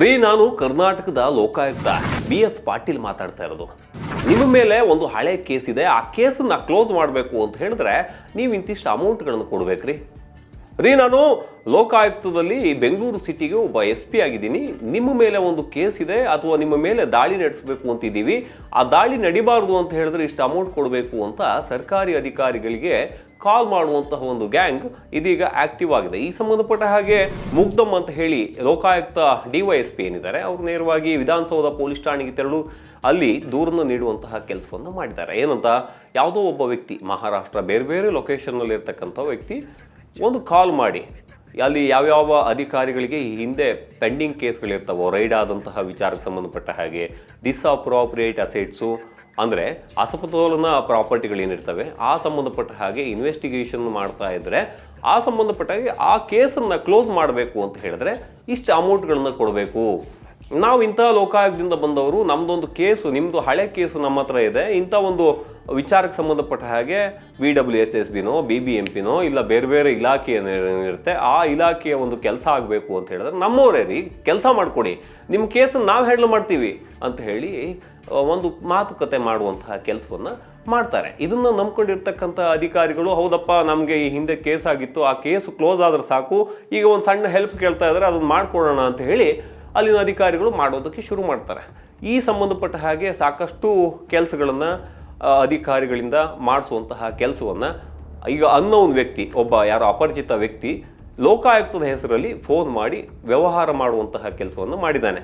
ರೀ, ನಾನು ಕರ್ನಾಟಕದ ಲೋಕಾಯುಕ್ತ ಬಿ ಎಸ್ ಪಾಟೀಲ್ ಮಾತಾಡ್ತಾ ಇರೋದು. ನಿಮ್ಮ ಮೇಲೆ ಒಂದು ಹಳೆ ಕೇಸ್ ಇದೆ, ಆ ಕೇಸನ್ನ ಕ್ಲೋಸ್ ಮಾಡಬೇಕು ಅಂತ ಹೇಳಿದ್ರೆ ನೀವು ಇಂತಿಷ್ಟು ಅಮೌಂಟ್ಗಳನ್ನು ಕೊಡ್ಬೇಕ್ರಿ. ರೀ, ನಾನು ಲೋಕಾಯುಕ್ತದಲ್ಲಿ ಬೆಂಗಳೂರು ಸಿಟಿಗೆ ಒಬ್ಬ ಎಸ್ ಪಿ ಆಗಿದ್ದೀನಿ. ನಿಮ್ಮ ಮೇಲೆ ಒಂದು ಕೇಸ್ ಇದೆ, ಅಥವಾ ನಿಮ್ಮ ಮೇಲೆ ದಾಳಿ ನಡೆಸಬೇಕು ಅಂತಿದ್ದೀವಿ. ಆ ದಾಳಿ ನಡಿಬಾರ್ದು ಅಂತ ಹೇಳಿದ್ರೆ ಇಷ್ಟು ಅಮೌಂಟ್ ಕೊಡಬೇಕು ಅಂತ ಸರ್ಕಾರಿ ಅಧಿಕಾರಿಗಳಿಗೆ ಕಾಲ್ ಮಾಡುವಂತಹ ಒಂದು ಗ್ಯಾಂಗ್ ಇದೀಗ ಆಕ್ಟಿವ್ ಆಗಿದೆ. ಈ ಸಂಬಂಧಪಟ್ಟ ಹಾಗೆ ಮುಗ್ಧಮ್ ಅಂತ ಹೇಳಿ ಲೋಕಾಯುಕ್ತ ಡಿ ವೈ ಏನಿದ್ದಾರೆ, ಅವರು ನೇರವಾಗಿ ವಿಧಾನಸೌಧ ಪೊಲೀಸ್ ಠಾಣೆಗೆ ತೆರಳು. ಅಲ್ಲಿ ದೂರನ್ನು ನೀಡುವಂತಹ ಕೆಲಸವನ್ನು ಮಾಡಿದ್ದಾರೆ. ಏನಂತ? ಯಾವುದೋ ಒಬ್ಬ ವ್ಯಕ್ತಿ, ಮಹಾರಾಷ್ಟ್ರ ಬೇರೆ ಬೇರೆ ಲೊಕೇಶನ್ನಲ್ಲಿ ಇರ್ತಕ್ಕಂಥ ವ್ಯಕ್ತಿ ಒಂದು ಕಾಲ್ ಮಾಡಿ. ಅಲ್ಲಿ ಯಾವ್ಯಾವ ಅಧಿಕಾರಿಗಳಿಗೆ ಹಿಂದೆ ಪೆಂಡಿಂಗ್ ಕೇಸ್ಗಳಿರ್ತಾವೋ, ರೈಡ್ ಆದಂತಹ ವಿಚಾರಕ್ಕೆ ಸಂಬಂಧಪಟ್ಟ ಹಾಗೆ ಡಿಸ್ಅಪ್ರಾಪ್ರಿಯೇಟ್ ಅಸೆಟ್ಸು ಅಂದರೆ ಅಸಮತೋಲನ ಪ್ರಾಪರ್ಟಿಗಳೇನಿರ್ತವೆ ಆ ಸಂಬಂಧಪಟ್ಟ ಹಾಗೆ ಇನ್ವೆಸ್ಟಿಗೇಷನ್ ಮಾಡ್ತಾ ಇದ್ದರೆ ಆ ಸಂಬಂಧಪಟ್ಟ ಹಾಗೆ ಆ ಕೇಸನ್ನು ಕ್ಲೋಸ್ ಮಾಡಬೇಕು ಅಂತ ಹೇಳಿದ್ರೆ ಇಷ್ಟು ಅಮೌಂಟ್ಗಳನ್ನು ಕೊಡಬೇಕು. ನಾವು ಇಂಥ ಲೋಕಾಯುಕ್ತದಿಂದ ಬಂದವರು ನಮ್ಮದೊಂದು ಕೇಸು ನಿಮ್ಮದು ಹಳೆ ಕೇಸು ನಮ್ಮ ಹತ್ರ ಇದೆ, ಇಂಥ ಒಂದು ವಿಚಾರಕ್ಕೆ ಸಂಬಂಧಪಟ್ಟ ಹಾಗೆ ವಿ ಡಬ್ಲ್ಯೂ ಎಸ್ ಎಸ್ ಬಿನೋ ಬಿ ಬಿ ಎಂ ಪಿನೋ ಇಲ್ಲ ಬೇರೆ ಬೇರೆ ಇಲಾಖೆ ಏನಿರುತ್ತೆ ಆ ಇಲಾಖೆಯ ಒಂದು ಕೆಲಸ ಆಗಬೇಕು ಅಂತ ಹೇಳಿದ್ರೆ ನಮ್ಮವರೇ ರೀ, ಕೆಲಸ ಮಾಡಿಕೊಡಿ. ನಿಮ್ಮ ಕೇಸನ್ನು ನಾವು ಹ್ಯಾಂಡಲ್ ಮಾಡ್ತೀವಿ ಅಂತ ಹೇಳಿ ಒಂದು ಮಾತುಕತೆ ಮಾಡುವಂತಹ ಕೆಲಸವನ್ನು ಮಾಡ್ತಾರೆ. ಇದನ್ನು ನಂಬ್ಕೊಂಡಿರ್ತಕ್ಕಂಥ ಅಧಿಕಾರಿಗಳು, ಹೌದಪ್ಪ, ನಮಗೆ ಈ ಹಿಂದೆ ಕೇಸ್ ಆಗಿತ್ತು, ಆ ಕೇಸು ಕ್ಲೋಸ್ ಆದರೆ ಸಾಕು, ಈಗ ಒಂದು ಸಣ್ಣ ಹೆಲ್ಪ್ ಕೇಳ್ತಾ ಇದ್ದಾರೆ ಅದನ್ನು ಮಾಡ್ಕೊಡೋಣ ಅಂತ ಹೇಳಿ ಅಲ್ಲಿನ ಅಧಿಕಾರಿಗಳು ಮಾಡೋದಕ್ಕೆ ಶುರು ಮಾಡ್ತಾರೆ. ಈ ಸಂಬಂಧಪಟ್ಟ ಹಾಗೆ ಸಾಕಷ್ಟು ಕೆಲಸಗಳನ್ನು ಅಧಿಕಾರಿಗಳಿಂದ ಮಾಡಿಸುವಂತಹ ಕೆಲಸವನ್ನು ಈಗ ಅನ್ನೋನ್ ವ್ಯಕ್ತಿ, ಒಬ್ಬ ಯಾರೋ ಅಪರಿಚಿತ ವ್ಯಕ್ತಿ ಲೋಕಾಯುಕ್ತದ ಹೆಸರಲ್ಲಿ ಫೋನ್ ಮಾಡಿ ವ್ಯವಹಾರ ಮಾಡುವಂತಹ ಕೆಲಸವನ್ನು ಮಾಡಿದ್ದಾನೆ.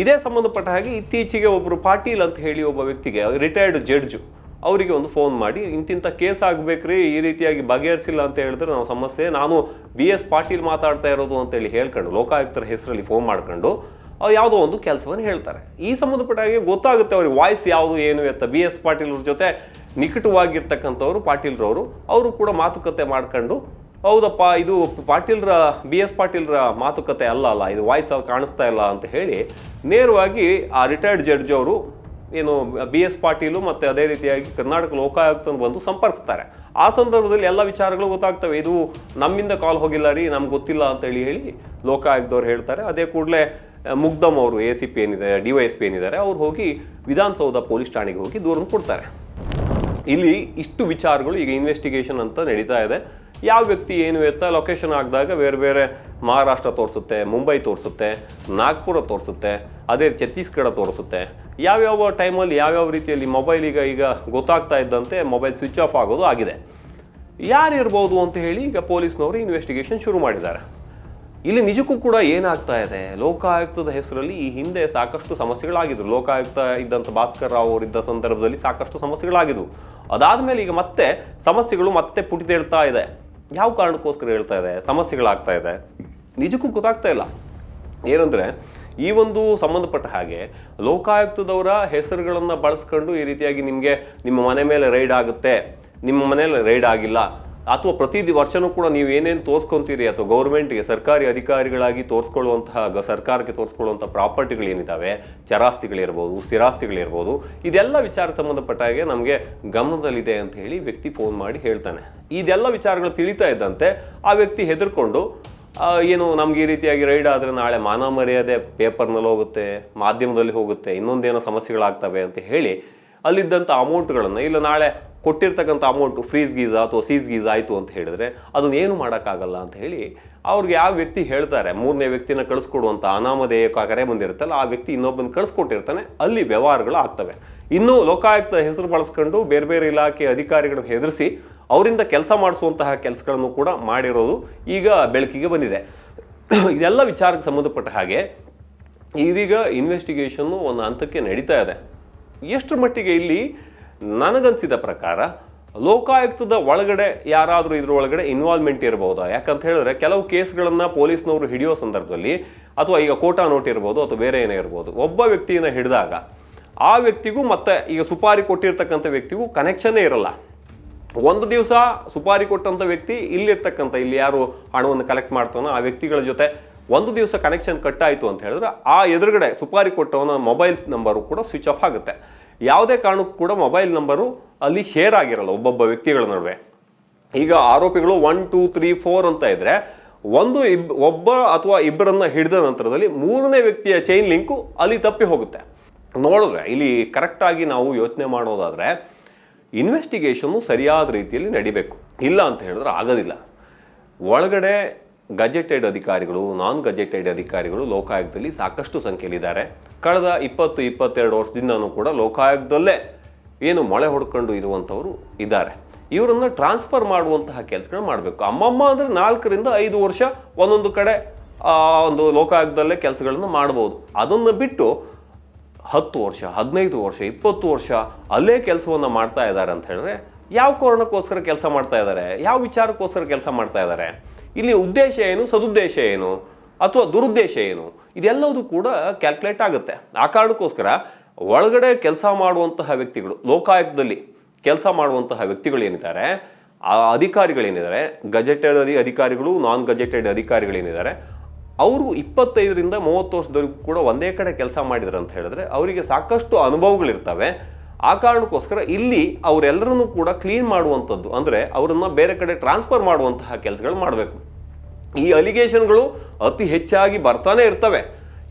ಇದೇ ಸಂಬಂಧಪಟ್ಟ ಹಾಗೆ ಇತ್ತೀಚೆಗೆ ಒಬ್ಬರು ಪಾಟೀಲ್ ಅಂತ ಹೇಳಿ ಒಬ್ಬ ವ್ಯಕ್ತಿಗೆ ರಿಟೈರ್ಡ್ ಜಡ್ಜು ಅವರಿಗೆ ಒಂದು ಫೋನ್ ಮಾಡಿ, ಇಂತಿಂಥ ಕೇಸ್ ಆಗಬೇಕ್ರಿ, ಈ ರೀತಿಯಾಗಿ ಬಗೆಹರಿಸಿಲ್ಲ ಅಂತ ಹೇಳಿದ್ರೆ ನಾವು ಸಮಸ್ಯೆ, ನಾನು ಬಿ ಎಸ್ ಪಾಟೀಲ್ ಮಾತಾಡ್ತಾ ಇರೋದು ಅಂತೇಳಿ ಹೇಳ್ಕೊಂಡು ಲೋಕಾಯುಕ್ತರ ಹೆಸರಲ್ಲಿ ಫೋನ್ ಮಾಡ್ಕೊಂಡು ಅವ್ರು ಯಾವುದೋ ಒಂದು ಕೆಲಸವನ್ನು ಹೇಳ್ತಾರೆ. ಈ ಸಂಬಂಧಪಟ್ಟ ಹಾಗೆ ಗೊತ್ತಾಗುತ್ತೆ ಅವ್ರಿಗೆ ವಾಯ್ಸ್ ಯಾವುದು, ಏನು ಎತ್ತ ಬಿ ಎಸ್ ಪಾಟೀಲ್ ಜೊತೆ ನಿಕಟವಾಗಿರ್ತಕ್ಕಂಥವ್ರು ಪಾಟೀಲ್ರವರು, ಅವರು ಕೂಡ ಮಾತುಕತೆ ಮಾಡ್ಕೊಂಡು, ಹೌದಪ್ಪ, ಇದು ಪಾಟೀಲ್ರ ಬಿ ಎಸ್ ಪಾಟೀಲ್ರ ಮಾತುಕತೆ ಅಲ್ಲ ಅಲ್ಲ, ಇದು ವಾಯ್ಸ್ ಅಲ್ಲಿ ಕಾಣಿಸ್ತಾ ಇಲ್ಲ ಅಂತ ಹೇಳಿ ನೇರವಾಗಿ ಆ ರಿಟೈರ್ಡ್ ಜಡ್ಜ್ ಅವರು ಏನು ಬಿ ಎಸ್ ಪಾಟೀಲು ಮತ್ತು ಅದೇ ರೀತಿಯಾಗಿ ಕರ್ನಾಟಕ ಲೋಕಾಯುಕ್ತ ಬಂದು ಸಂಪರ್ಕಿಸ್ತಾರೆ. ಆ ಸಂದರ್ಭದಲ್ಲಿ ಎಲ್ಲ ವಿಚಾರಗಳು ಗೊತ್ತಾಗ್ತವೆ. ಇದು ನಮ್ಮಿಂದ ಕಾಲ್ ಹೋಗಿಲ್ಲ ರೀ, ನಮ್ಗೆ ಗೊತ್ತಿಲ್ಲ ಅಂತೇಳಿ ಹೇಳಿ ಲೋಕಾಯುಕ್ತವ್ರು ಹೇಳ್ತಾರೆ. ಅದೇ ಕೂಡಲೇ ಮುಗ್ದಮ್ ಅವರು ಎ ಸಿ ಪಿ ಏನಿದ್ದಾರೆ ಡಿ ವೈ ಎಸ್ ಪಿ ಏನಿದ್ದಾರೆ, ಅವ್ರು ಹೋಗಿ ವಿಧಾನಸೌಧ ಪೊಲೀಸ್ ಠಾಣೆಗೆ ಹೋಗಿ ದೂರನ್ನು ಕೊಡ್ತಾರೆ. ಇಲ್ಲಿ ಇಷ್ಟು ವಿಚಾರಗಳು ಈಗ ಇನ್ವೆಸ್ಟಿಗೇಷನ್ ಅಂತ ನಡೀತಾ ಇದೆ. ಯಾವ ವ್ಯಕ್ತಿ ಏನು ಎತ್ತ ಲೊಕೇಶನ್ ಹಾಕಿದಾಗ ಬೇರೆ ಬೇರೆ ಮಹಾರಾಷ್ಟ್ರ ತೋರಿಸುತ್ತೆ, ಮುಂಬೈ ತೋರಿಸುತ್ತೆ, ನಾಗ್ಪುರ ತೋರಿಸುತ್ತೆ, ಅದೇ ಛತ್ತೀಸ್ಗಢ ತೋರಿಸುತ್ತೆ. ಯಾವ್ಯಾವ ಟೈಮಲ್ಲಿ ಯಾವ್ಯಾವ ರೀತಿಯಲ್ಲಿ ಮೊಬೈಲ್ ಈಗ ಈಗ ಗೊತ್ತಾಗ್ತಾ ಇದ್ದಂತೆ ಮೊಬೈಲ್ ಸ್ವಿಚ್ ಆಫ್ ಆಗೋದು ಆಗಿದೆ. ಯಾರಿರ್ಬೋದು ಅಂತ ಹೇಳಿ ಈಗ ಪೊಲೀಸ್ನವರು ಇನ್ವೆಸ್ಟಿಗೇಷನ್ ಶುರು ಮಾಡಿದ್ದಾರೆ. ಇಲ್ಲಿ ನಿಜಕ್ಕೂ ಕೂಡ ಏನಾಗ್ತಾ ಇದೆ? ಲೋಕಾಯುಕ್ತದ ಹೆಸರಲ್ಲಿ ಈ ಹಿಂದೆ ಸಾಕಷ್ಟು ಸಮಸ್ಯೆಗಳಾಗಿದ್ರು. ಲೋಕಾಯುಕ್ತ ಇದ್ದಂಥ ಭಾಸ್ಕರ್ ರಾವ್ ಅವರಿದ್ದ ಸಂದರ್ಭದಲ್ಲಿ ಸಾಕಷ್ಟು ಸಮಸ್ಯೆಗಳಾಗಿದ್ವು. ಅದಾದಮೇಲೆ ಈಗ ಮತ್ತೆ ಸಮಸ್ಯೆಗಳು ಮತ್ತೆ ಪುಟಿದೇಳ್ತಾ ಇದೆ. ಯಾವ ಕಾರಣಕ್ಕೋಸ್ಕರ ಹೇಳ್ತಾ ಇದೆ? ಸಮಸ್ಯೆಗಳಾಗ್ತಾ ಇದೆ. ನಿಜಕ್ಕೂ ಗೊತ್ತಾಗ್ತಾ ಇಲ್ಲ. ಏನಂದರೆ, ಈ ಒಂದು ಸಂಬಂಧಪಟ್ಟ ಹಾಗೆ ಲೋಕಾಯುಕ್ತದವರ ಹೆಸರುಗಳನ್ನು ಬಳಸ್ಕೊಂಡು ಈ ರೀತಿಯಾಗಿ ನಿಮಗೆ ನಿಮ್ಮ ಮನೆ ಮೇಲೆ ರೈಡ್ ಆಗುತ್ತೆ. ನಿಮ್ಮ ಮನೇಲಿ ರೈಡ್ ಆಗಿಲ್ಲ. ಅಥವಾ ಪ್ರತಿ ವರ್ಷನೂ ಕೂಡ ನೀವು ಏನೇನು ತೋರಿಸ್ಕೊಂತೀರಿ ಅಥವಾ ಗೌರ್ಮೆಂಟ್ಗೆ, ಸರ್ಕಾರಿ ಅಧಿಕಾರಿಗಳಾಗಿ ತೋರಿಸ್ಕೊಳ್ಳುವಂತಹ ಗ ಸರ್ಕಾರಕ್ಕೆ ತೋರಿಸ್ಕೊಳ್ಳುವಂಥ ಪ್ರಾಪರ್ಟಿಗಳೇನಿದ್ದಾವೆ? ಚರಾಸ್ತಿಗಳಿರ್ಬೋದು, ಸ್ಥಿರಾಸ್ತಿಗಳಿರ್ಬೋದು, ಇದೆಲ್ಲ ವಿಚಾರಕ್ಕೆ ಸಂಬಂಧಪಟ್ಟ ಹಾಗೆ ನಮಗೆ ಗಮನದಲ್ಲಿದೆ ಅಂತ ಹೇಳಿ ವ್ಯಕ್ತಿ ಫೋನ್ ಮಾಡಿ ಹೇಳ್ತಾನೆ. ಇದೆಲ್ಲ ವಿಚಾರಗಳು ತಿಳಿತಾ ಇದ್ದಂತೆ ಆ ವ್ಯಕ್ತಿ ಹೆದರ್ಕೊಂಡು ಏನು ನಮ್ಗೆ ಈ ರೀತಿಯಾಗಿ ರೈಡ್ ಆದರೆ ನಾಳೆ ಮಾನ ಮರ್ಯಾದೆ ಪೇಪರ್ನಲ್ಲಿ ಹೋಗುತ್ತೆ, ಮಾಧ್ಯಮದಲ್ಲಿ ಹೋಗುತ್ತೆ, ಇನ್ನೊಂದೇನೋ ಸಮಸ್ಯೆಗಳಾಗ್ತವೆ ಅಂತ ಹೇಳಿ ಅಲ್ಲಿದ್ದಂಥ ಅಮೌಂಟ್ಗಳನ್ನು ಇಲ್ಲ ನಾಳೆ ಕೊಟ್ಟಿರ್ತಕ್ಕಂಥ ಅಮೌಂಟು ಫ್ರೀಸ್ ಗೀಸ್ ಅಥವಾ ಸೀಸ್ ಗೀಸ್ ಆಯಿತು ಅಂತ ಹೇಳಿದ್ರೆ ಅದನ್ನ ಏನು ಮಾಡೋಕ್ಕಾಗಲ್ಲ ಅಂತ ಹೇಳಿ ಅವ್ರಿಗೆ ಯಾವ ವ್ಯಕ್ತಿ ಹೇಳ್ತಾರೆ, ಮೂರನೇ ವ್ಯಕ್ತಿನ ಕಳಿಸ್ಕೊಡುವಂಥ ಅನಾಮಧೇಯಕ ಕರೆ ಬಂದಿರುತ್ತಲ್ಲ, ಆ ವ್ಯಕ್ತಿ ಇನ್ನೊಬ್ಬನ ಕಳಿಸ್ಕೊಟ್ಟಿರ್ತಾನೆ, ಅಲ್ಲಿ ವ್ಯವಹಾರಗಳು ಆಗ್ತವೆ. ಇನ್ನೂ ಲೋಕಾಯುಕ್ತ ಹೆಸರು ಬಳಸ್ಕೊಂಡು ಬೇರೆ ಬೇರೆ ಇಲಾಖೆ ಅಧಿಕಾರಿಗಳನ್ನು ಹೆದರಿಸಿ ಅವರಿಂದ ಕೆಲಸ ಮಾಡಿಸುವಂತಹ ಕೆಲಸಗಳನ್ನು ಕೂಡ ಮಾಡಿರೋದು ಈಗ ಬೆಳಕಿಗೆ ಬಂದಿದೆ. ಇದೆಲ್ಲ ವಿಚಾರಕ್ಕೆ ಸಂಬಂಧಪಟ್ಟ ಹಾಗೆ ಇದೀಗ ಇನ್ವೆಸ್ಟಿಗೇಷನ್ನು ಒಂದು ಹಂತಕ್ಕೆ ನಡೀತಾ ಇದೆ. ಎಷ್ಟು ಮಟ್ಟಿಗೆ ಇಲ್ಲಿ ನನಗನ್ಸಿದ ಪ್ರಕಾರ ಲೋಕಾಯುಕ್ತದ ಒಳಗಡೆ ಯಾರಾದರೂ ಇದ್ರ ಒಳಗಡೆ ಇನ್ವಾಲ್ವ್ಮೆಂಟ್ ಇರಬಹುದಾ ಯಾಕಂತ ಹೇಳಿದ್ರೆ ಕೆಲವು ಕೇಸ್ಗಳನ್ನು ಪೊಲೀಸ್ನವರು ಹಿಡಿಯೋ ಸಂದರ್ಭದಲ್ಲಿ ಅಥವಾ ಈಗ ಕೋಟಾ ನೋಟ್ ಇರ್ಬೋದು ಅಥವಾ ಬೇರೆ ಏನೇ ಇರ್ಬೋದು, ಒಬ್ಬ ವ್ಯಕ್ತಿಯನ್ನು ಹಿಡಿದಾಗ ಆ ವ್ಯಕ್ತಿಗೂ ಮತ್ತೆ ಈಗ ಸುಪಾರಿ ಕೊಟ್ಟಿರ್ತಕ್ಕಂಥ ವ್ಯಕ್ತಿಗೂ ಕನೆಕ್ಷನ್ನೇ ಇರಲ್ಲ. ಒಂದು ದಿವಸ ಸುಪಾರಿ ಕೊಟ್ಟಂಥ ವ್ಯಕ್ತಿ ಇಲ್ಲಿರ್ತಕ್ಕಂಥ, ಇಲ್ಲಿ ಯಾರು ಹಣವನ್ನು ಕಲೆಕ್ಟ್ ಮಾಡ್ತಾನೋ ಆ ವ್ಯಕ್ತಿಗಳ ಜೊತೆ ಒಂದು ದಿವಸ ಕನೆಕ್ಷನ್ ಕಟ್ ಆಯಿತು ಅಂತ ಹೇಳಿದ್ರೆ ಆ ಎದುರುಗಡೆ ಸುಪಾರಿ ಕೊಟ್ಟವನ ಮೊಬೈಲ್ ನಂಬರು ಕೂಡ ಸ್ವಿಚ್ ಆಫ್ ಆಗುತ್ತೆ. ಯಾವುದೇ ಕಾರಣಕ್ಕೂ ಕೂಡ ಮೊಬೈಲ್ ನಂಬರು ಅಲ್ಲಿ ಶೇರ್ ಆಗಿರಲ್ಲ ಒಬ್ಬೊಬ್ಬ ವ್ಯಕ್ತಿಗಳ ನಡುವೆ. ಈಗ ಆರೋಪಿಗಳು ಒನ್ ಟೂ ತ್ರೀ ಫೋರ್ ಅಂತ ಇದ್ದರೆ ಒಂದು ಇಬ್, ಒಬ್ಬ ಅಥವಾ ಇಬ್ಬರನ್ನ ಹಿಡಿದ ನಂತರದಲ್ಲಿ ಮೂರನೇ ವ್ಯಕ್ತಿಯ ಚೈನ್ ಲಿಂಕು ಅಲ್ಲಿ ತಪ್ಪಿ ಹೋಗುತ್ತೆ. ನೋಡಿದ್ರೆ ಇಲ್ಲಿ ಕರೆಕ್ಟಾಗಿ ನಾವು ಯೋಚನೆ ಮಾಡೋದಾದರೆ ಇನ್ವೆಸ್ಟಿಗೇಷನ್ನು ಸರಿಯಾದ ರೀತಿಯಲ್ಲಿ ನಡಿಬೇಕು. ಇಲ್ಲ ಅಂತ ಹೇಳಿದ್ರೆ ಆಗೋದಿಲ್ಲ. ಒಳಗಡೆ ಗಜೆಟೆಡ್ ಅಧಿಕಾರಿಗಳು ನಾನ್ ಗಜೆಟೆಡ್ ಅಧಿಕಾರಿಗಳು ಲೋಕಾಯುಕ್ತದಲ್ಲಿ ಸಾಕಷ್ಟು ಸಂಖ್ಯೆಯಲ್ಲಿದ್ದಾರೆ. ಕಳೆದ ಇಪ್ಪತ್ತು, ಇಪ್ಪತ್ತೆರಡು ವರ್ಷದಿಂದನೂ ಕೂಡ ಲೋಕಾಯುಕ್ತದಲ್ಲೇ ಏನು ಮೊಳೆ ಹೊಡ್ಕೊಂಡು ಇರುವಂಥವರು ಇದ್ದಾರೆ. ಇವರನ್ನು ಟ್ರಾನ್ಸ್ಫರ್ ಮಾಡುವಂತಹ ಕೆಲಸಗಳು ಮಾಡಬೇಕು. ಅಮ್ಮಮ್ಮ ಅಂದರೆ ನಾಲ್ಕರಿಂದ ಐದು ವರ್ಷ ಒಂದೊಂದು ಕಡೆ ಒಂದು ಲೋಕಾಯುಕ್ತದಲ್ಲೇ ಕೆಲಸಗಳನ್ನು ಮಾಡ್ಬೋದು. ಅದನ್ನು ಬಿಟ್ಟು ಹತ್ತು ವರ್ಷ, ಹದಿನೈದು ವರ್ಷ, ಇಪ್ಪತ್ತು ವರ್ಷ ಅಲ್ಲೇ ಕೆಲಸವನ್ನು ಮಾಡ್ತಾ ಇದ್ದಾರೆ ಅಂತ ಹೇಳಿದ್ರೆ, ಯಾವ ಕಾರಣಕ್ಕೋಸ್ಕರ ಕೆಲಸ ಮಾಡ್ತಾ ಇದ್ದಾರೆ? ಯಾವ ವಿಚಾರಕ್ಕೋಸ್ಕರ ಕೆಲಸ ಮಾಡ್ತಾ ಇದ್ದಾರೆ? ಇಲ್ಲಿ ಉದ್ದೇಶ ಏನು, ಸದುದ್ದೇಶ ಏನು, ಅಥವಾ ದುರುದ್ದೇಶ ಏನು ಇದೆಲ್ಲವೂ ಕೂಡ ಕ್ಯಾಲ್ಕುಲೇಟ್ ಆಗುತ್ತೆ. ಆ ಕಾರಣಕ್ಕೋಸ್ಕರ ಒಳಗಡೆ ಕೆಲಸ ಮಾಡುವಂತಹ ವ್ಯಕ್ತಿಗಳು, ಲೋಕಾಯುಕ್ತದಲ್ಲಿ ಕೆಲಸ ಮಾಡುವಂತಹ ವ್ಯಕ್ತಿಗಳು ಏನಿದ್ದಾರೆ, ಆ ಅಧಿಕಾರಿಗಳೇನಿದ್ದಾರೆ ಗಜೆಟೆಡ್ ಅಧಿ ಅಧಿಕಾರಿಗಳು ನಾನ್ ಗಜೆಟೆಡ್ ಅಧಿಕಾರಿಗಳೇನಿದ್ದಾರೆ, ಅವರು ಇಪ್ಪತ್ತೈದರಿಂದ ಮೂವತ್ತು ವರ್ಷದವರೆಗೂ ಕೂಡ ಒಂದೇ ಕಡೆ ಕೆಲಸ ಮಾಡಿದ್ರು ಅಂತ ಹೇಳಿದ್ರೆ, ಅವರಿಗೆ ಸಾಕಷ್ಟು ಅನುಭವಗಳಿರ್ತವೆ. ಆ ಕಾರಣಕ್ಕೋಸ್ಕರ ಇಲ್ಲಿ ಅವರೆಲ್ಲರನ್ನೂ ಕೂಡ ಕ್ಲೀನ್ ಮಾಡುವಂಥದ್ದು, ಅಂದರೆ ಅವರನ್ನು ಬೇರೆ ಕಡೆ ಟ್ರಾನ್ಸ್ಫರ್ ಮಾಡುವಂತಹ ಕೆಲಸಗಳು ಮಾಡಬೇಕು. ಈ ಅಲಿಗೇಷನ್ಗಳು ಅತಿ ಹೆಚ್ಚಾಗಿ ಬರ್ತಾನೆ ಇರ್ತವೆ.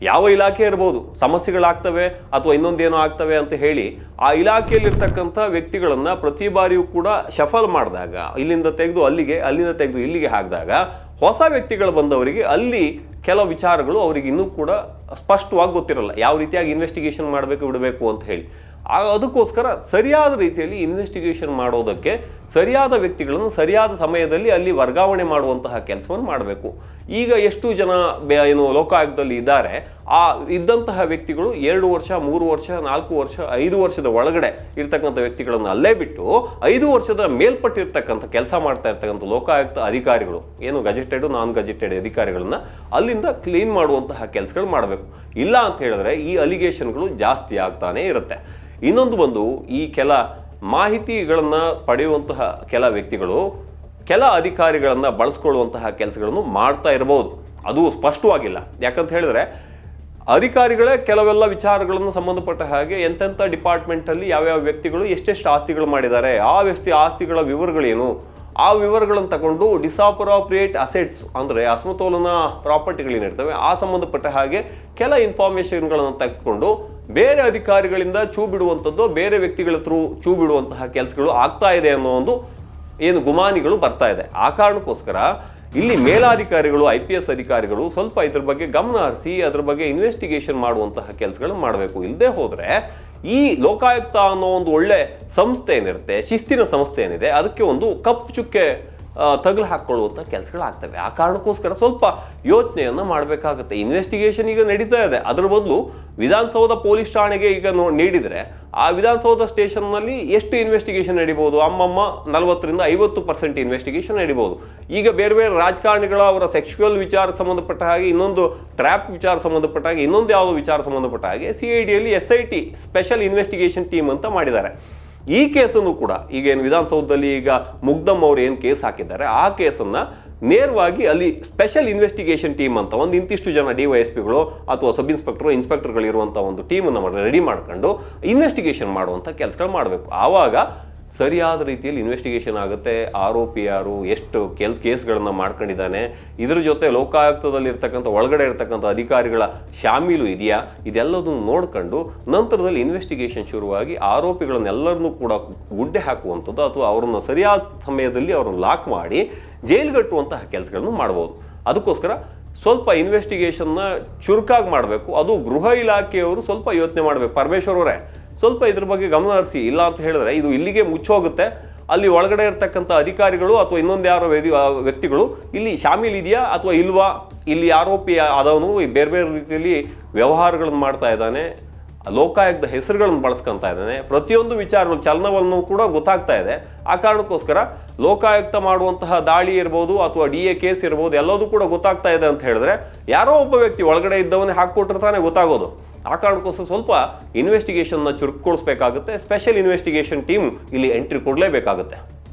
ಯಾವ ಇಲಾಖೆ ಇರ್ಬೋದು, ಸಮಸ್ಯೆಗಳಾಗ್ತವೆ ಅಥವಾ ಇನ್ನೊಂದೇನೋ ಆಗ್ತವೆ ಅಂತ ಹೇಳಿ, ಆ ಇಲಾಖೆಯಲ್ಲಿರ್ತಕ್ಕಂಥ ವ್ಯಕ್ತಿಗಳನ್ನು ಪ್ರತಿ ಬಾರಿಯೂ ಕೂಡ ಶಫಲ್ ಮಾಡಿದಾಗ, ಇಲ್ಲಿಂದ ತೆಗೆದು ಅಲ್ಲಿಗೆ, ಅಲ್ಲಿಂದ ತೆಗೆದು ಇಲ್ಲಿಗೆ ಹಾಕಿದಾಗ, ಹೊಸ ವ್ಯಕ್ತಿಗಳು ಬಂದವರಿಗೆ ಅಲ್ಲಿ ಕೆಲವು ವಿಚಾರಗಳು ಅವರಿಗೆ ಇನ್ನೂ ಕೂಡ ಸ್ಪಷ್ಟವಾಗಿ ಗೊತ್ತಿರಲ್ಲ. ಯಾವ ರೀತಿಯಾಗಿ ಇನ್ವೆಸ್ಟಿಗೇಷನ್ ಮಾಡಬೇಕು, ಬಿಡಬೇಕು ಅಂತ ಹೇಳಿ. ಅದಕ್ಕೋಸ್ಕರ ಸರಿಯಾದ ರೀತಿಯಲ್ಲಿ ಇನ್ವೆಸ್ಟಿಗೇಷನ್ ಮಾಡೋದಕ್ಕೆ ಸರಿಯಾದ ವ್ಯಕ್ತಿಗಳನ್ನು ಸರಿಯಾದ ಸಮಯದಲ್ಲಿ ಅಲ್ಲಿ ವರ್ಗಾವಣೆ ಮಾಡುವಂತಹ ಕೆಲಸವನ್ನು ಮಾಡಬೇಕು. ಈಗ ಎಷ್ಟು ಜನ ಏನು ಲೋಕಾಯುಕ್ತದಲ್ಲಿ ಇದ್ದಾರೆ, ಆ ಇದ್ದಂತಹ ವ್ಯಕ್ತಿಗಳು ಎರಡು ವರ್ಷ, ಮೂರು ವರ್ಷ, ನಾಲ್ಕು ವರ್ಷ, ಐದು ವರ್ಷದ ಒಳಗಡೆ ಇರ್ತಕ್ಕಂಥ ವ್ಯಕ್ತಿಗಳನ್ನು ಅಲ್ಲೇ ಬಿಟ್ಟು ಐದು ವರ್ಷದ ಮೇಲ್ಪಟ್ಟಿರ್ತಕ್ಕಂಥ ಕೆಲಸ ಮಾಡ್ತಾ ಇರ್ತಕ್ಕಂಥ ಲೋಕಾಯುಕ್ತ ಅಧಿಕಾರಿಗಳು, ಏನು ಗಜೆಟೆಡ್ ನಾನ್ ಗಜೆಟೆಡ್ ಅಧಿಕಾರಿಗಳನ್ನು ಅಲ್ಲಿಂದ ಕ್ಲೀನ್ ಮಾಡುವಂತಹ ಕೆಲಸಗಳು ಮಾಡಬೇಕು. ಇಲ್ಲ ಅಂತ ಹೇಳಿದ್ರೆ ಈ ಅಲಿಗೇಷನ್ಗಳು ಜಾಸ್ತಿ ಆಗ್ತಾನೇ ಇರುತ್ತೆ. ಇನ್ನೊಂದು ಬಂದು ಈ ಕೆಲ ಮಾಹಿತಿಗಳನ್ನು ಪಡೆಯುವಂತಹ ಕೆಲ ವ್ಯಕ್ತಿಗಳು ಕೆಲ ಅಧಿಕಾರಿಗಳನ್ನು ಬಳಸ್ಕೊಳ್ಳುವಂತಹ ಕೆಲಸಗಳನ್ನು ಮಾಡ್ತಾ ಇರಬಹುದು ಅದು ಸ್ಪಷ್ಟವಾಗಿಲ್ಲ. ಯಾಕಂತ ಹೇಳಿದ್ರೆ, ಅಧಿಕಾರಿಗಳೇ ಕೆಲವೆಲ್ಲ ವಿಚಾರಗಳನ್ನು ಸಂಬಂಧಪಟ್ಟ ಹಾಗೆ ಎಂತೆಂಥ ಡಿಪಾರ್ಟ್ಮೆಂಟಲ್ಲಿ ಯಾವ್ಯಾವ ವ್ಯಕ್ತಿಗಳು ಎಷ್ಟೆಷ್ಟು ಆಸ್ತಿಗಳು ಮಾಡಿದ್ದಾರೆ, ಆ ವ್ಯಕ್ತಿ ಆಸ್ತಿಗಳ ವಿವರಗಳೇನು, ಆ ವಿವರಗಳನ್ನು ತಗೊಂಡು ಡಿಸಾಪ್ರಾಪ್ರಿಯೇಟ್ ಅಸೆಟ್ಸ್ ಅಂದರೆ ಅಸಮತೋಲನ ಪ್ರಾಪರ್ಟಿಗಳೇನಿರ್ತವೆ, ಆ ಸಂಬಂಧಪಟ್ಟ ಹಾಗೆ ಕೆಲ ಇನ್ಫಾರ್ಮೇಷನ್ಗಳನ್ನು ತೆಗೆದುಕೊಂಡು ಬೇರೆ ಅಧಿಕಾರಿಗಳಿಂದ ಚೂ ಬಿಡುವಂಥದ್ದು ಬೇರೆ ವ್ಯಕ್ತಿಗಳ ಥ್ರೂ ಚೂ ಬಿಡುವಂತಹ ಕೆಲಸಗಳು ಆಗ್ತಾ ಇದೆ ಅನ್ನೋ ಒಂದು ಏನು ಗುಮಾನಿಗಳು ಬರ್ತಾ ಇದೆ. ಆ ಕಾರಣಕ್ಕೋಸ್ಕರ ಇಲ್ಲಿ ಮೇಲಾಧಿಕಾರಿಗಳು ಐ ಪಿ ಎಸ್ ಅಧಿಕಾರಿಗಳು ಸ್ವಲ್ಪ ಇದ್ರ ಬಗ್ಗೆ ಗಮನ ಹರಿಸಿ, ಅದ್ರ ಬಗ್ಗೆ ಇನ್ವೆಸ್ಟಿಗೇಷನ್ ಮಾಡುವಂತಹ ಕೆಲಸಗಳನ್ನು ಮಾಡಬೇಕು. ಇಲ್ಲದೆ ಹೋದರೆ ಈ ಲೋಕಾಯುಕ್ತ ಅನ್ನೋ ಒಂದು ಒಳ್ಳೆ ಸಂಸ್ಥೆ ಏನಿರುತ್ತೆ, ಶಿಸ್ತಿನ ಸಂಸ್ಥೆ ಏನಿದೆ, ಅದಕ್ಕೆ ಒಂದು ಕಪ್ಪು ಚುಕ್ಕೆ ತಗಲು ಹಾಕ್ಕೊಳ್ಳುವಂಥ ಕೆಲಸಗಳಾಗ್ತವೆ. ಆ ಕಾರಣಕ್ಕೋಸ್ಕರ ಸ್ವಲ್ಪ ಯೋಚನೆಯನ್ನು ಮಾಡಬೇಕಾಗುತ್ತೆ. ಇನ್ವೆಸ್ಟಿಗೇಷನ್ ಈಗ ನಡೀತಾ ಇದೆ. ಅದರ ಬದಲು ವಿಧಾನಸೌಧ ಪೊಲೀಸ್ ಠಾಣೆಗೆ ಈಗ ನೋ, ನೀಡಿದರೆ ಆ ವಿಧಾನಸೌಧ ಸ್ಟೇಷನ್ನಲ್ಲಿ ಎಷ್ಟು ಇನ್ವೆಸ್ಟಿಗೇಷನ್ ನಡಿಬೋದು? ಅಮ್ಮಮ್ಮ ನಲವತ್ತರಿಂದ ಐವತ್ತು ಪರ್ಸೆಂಟ್ ಇನ್ವೆಸ್ಟಿಗೇಷನ್ ನಡಿಬೋದು. ಈಗ ಬೇರೆ ಬೇರೆ ರಾಜಕಾರಣಿಗಳ ಅವರ ಸೆಕ್ಷುವಲ್ ವಿಚಾರಕ್ಕೆ ಸಂಬಂಧಪಟ್ಟ ಹಾಗೆ, ಇನ್ನೊಂದು ಟ್ರ್ಯಾಪ್ ವಿಚಾರ ಸಂಬಂಧಪಟ್ಟ ಹಾಗೆ, ಇನ್ನೊಂದು ಯಾವುದೋ ವಿಚಾರ ಸಂಬಂಧಪಟ್ಟ ಹಾಗೆ C I ಡಿಯಲ್ಲಿ S I T special investigation team ಅಂತ ಮಾಡಿದ್ದಾರೆ. ಈ ಕೇಸನ್ನು ಕೂಡ ಈಗ ಏನು ವಿಧಾನಸೌಧದಲ್ಲಿ ಈಗ ಮುಗ್ದಮ್ ಅವರು ಏನು ಕೇಸ್ ಹಾಕಿದ್ದಾರೆ, ಆ ಕೇಸನ್ನು ನೇರವಾಗಿ ಅಲ್ಲಿ ಸ್ಪೆಷಲ್ ಇನ್ವೆಸ್ಟಿಗೇಷನ್ ಟೀಮ್ ಅಂತ ಒಂದು ಇಂತಿಷ್ಟು ಜನ ಡಿ ವೈ ಎಸ್ ಪಿಗಳು ಅಥವಾ ಸಬ್ ಇನ್ಸ್ಪೆಕ್ಟರ್ ಇನ್ಸ್ಪೆಕ್ಟರ್ಗಳು ಇರುವಂಥ ಒಂದು ಟೀಮನ್ನು ರೆಡಿ ಮಾಡ್ಕೊಂಡು ಇನ್ವೆಸ್ಟಿಗೇಷನ್ ಮಾಡುವಂಥ ಕೆಲಸಗಳು ಮಾಡಬೇಕು. ಆವಾಗ ಸರಿಯಾದ ರೀತಿಯಲ್ಲಿ ಇನ್ವೆಸ್ಟಿಗೇಷನ್ ಆಗುತ್ತೆ. ಆರೋಪಿ ಯಾರು ಎಷ್ಟು ಕೆಲ್ ಕೇಸ್ಗಳನ್ನು ಮಾಡ್ಕೊಂಡಿದ್ದಾನೆ. ಇದ್ರ ಜೊತೆ ಲೋಕಾಯುಕ್ತದಲ್ಲಿ ಇರ್ತಕ್ಕಂಥ ಒಳಗಡೆ ಇರ್ತಕ್ಕಂಥ ಅಧಿಕಾರಿಗಳ ಶಾಮೀಲು ಇದೆಯಾ? ಇದೆಲ್ಲದನ್ನು ನೋಡ್ಕೊಂಡು ನಂತರದಲ್ಲಿ ಇನ್ವೆಸ್ಟಿಗೇಷನ್ ಶುರುವಾಗಿ ಆರೋಪಿಗಳನ್ನೆಲ್ಲರನ್ನೂ ಕೂಡ ಗುಡ್ಡೆ ಹಾಕುವಂಥದ್ದು ಅಥವಾ ಅವರನ್ನು ಸರಿಯಾದ ಸಮಯದಲ್ಲಿ ಅವರನ್ನು ಲಾಕ್ ಮಾಡಿ ಜೈಲುಗಟ್ಟುವಂತಹ ಕೆಲಸಗಳನ್ನು ಮಾಡ್ಬೋದು. ಅದಕ್ಕೋಸ್ಕರ ಸ್ವಲ್ಪ ಇನ್ವೆಸ್ಟಿಗೇಷನ್ನ ಚುರುಕಾಗಿ ಮಾಡಬೇಕು. ಅದು ಗೃಹ ಇಲಾಖೆಯವರು ಸ್ವಲ್ಪ ಯೋಚನೆ ಮಾಡಬೇಕು. ಪರಮೇಶ್ವರ್ ಅವರೇ ಸ್ವಲ್ಪ ಇದ್ರ ಬಗ್ಗೆ ಗಮನ ಹರಿಸಿ, ಇಲ್ಲ ಅಂತ ಹೇಳಿದ್ರೆ ಇದು ಇಲ್ಲಿಗೆ ಮುಚ್ಚೋಗುತ್ತೆ. ಅಲ್ಲಿ ಒಳಗಡೆ ಇರ್ತಕ್ಕಂಥ ಅಧಿಕಾರಿಗಳು ಅಥವಾ ಇನ್ನೊಂದು ಯಾರೋ ವ್ಯಕ್ತಿ- ವ್ಯಕ್ತಿಗಳು ಇಲ್ಲಿ ಶಾಮೀಲ್ ಇದೆಯಾ ಅಥವಾ ಇಲ್ವಾ? ಇಲ್ಲಿ ಆರೋಪಿ ಆದವನು ಬೇರೆ ಬೇರೆ ರೀತಿಯಲ್ಲಿ ವ್ಯವಹಾರಗಳನ್ನು ಮಾಡ್ತಾ ಇದ್ದಾನೆ, ಲೋಕಾಯುಕ್ತ ಹೆಸರುಗಳನ್ನು ಬಳಸ್ಕೊಂತ ಇದ್ದಾನೆ. ಪ್ರತಿಯೊಂದು ವಿಚಾರಗಳು ಚಲನವನ್ನು ಕೂಡ ಗೊತ್ತಾಗ್ತಾ ಇದೆ. ಆ ಕಾರಣಕ್ಕೋಸ್ಕರ ಲೋಕಾಯುಕ್ತ ಮಾಡುವಂತಹ ದಾಳಿ ಇರ್ಬೋದು ಅಥವಾ ಡಿ ಎ ಕೇಸ್ ಇರ್ಬೋದು ಎಲ್ಲದೂ ಕೂಡ ಗೊತ್ತಾಗ್ತಾ ಇದೆ ಅಂತ ಹೇಳಿದ್ರೆ, ಯಾರೋ ಒಬ್ಬ ವ್ಯಕ್ತಿ ಒಳಗಡೆ ಇದ್ದವನೇ ಹಾಕ್ಕೊಟ್ಟಿರ್ತಾನೆ ಗೊತ್ತಾಗೋದು. ಆ ಕಾರಣಕ್ಕೋಸ್ಕರ ಸ್ವಲ್ಪ ಇನ್ವೆಸ್ಟಿಗೇಷನ್ನ ಚುರುಕುಗೊಳಿಸ್ಬೇಕಾಗುತ್ತೆ. ಸ್ಪೆಷಲ್ ಇನ್ವೆಸ್ಟಿಗೇಷನ್ ಟೀಮ್ ಇಲ್ಲಿ ಎಂಟ್ರಿ ಕೊಡಲೇಬೇಕಾಗುತ್ತೆ.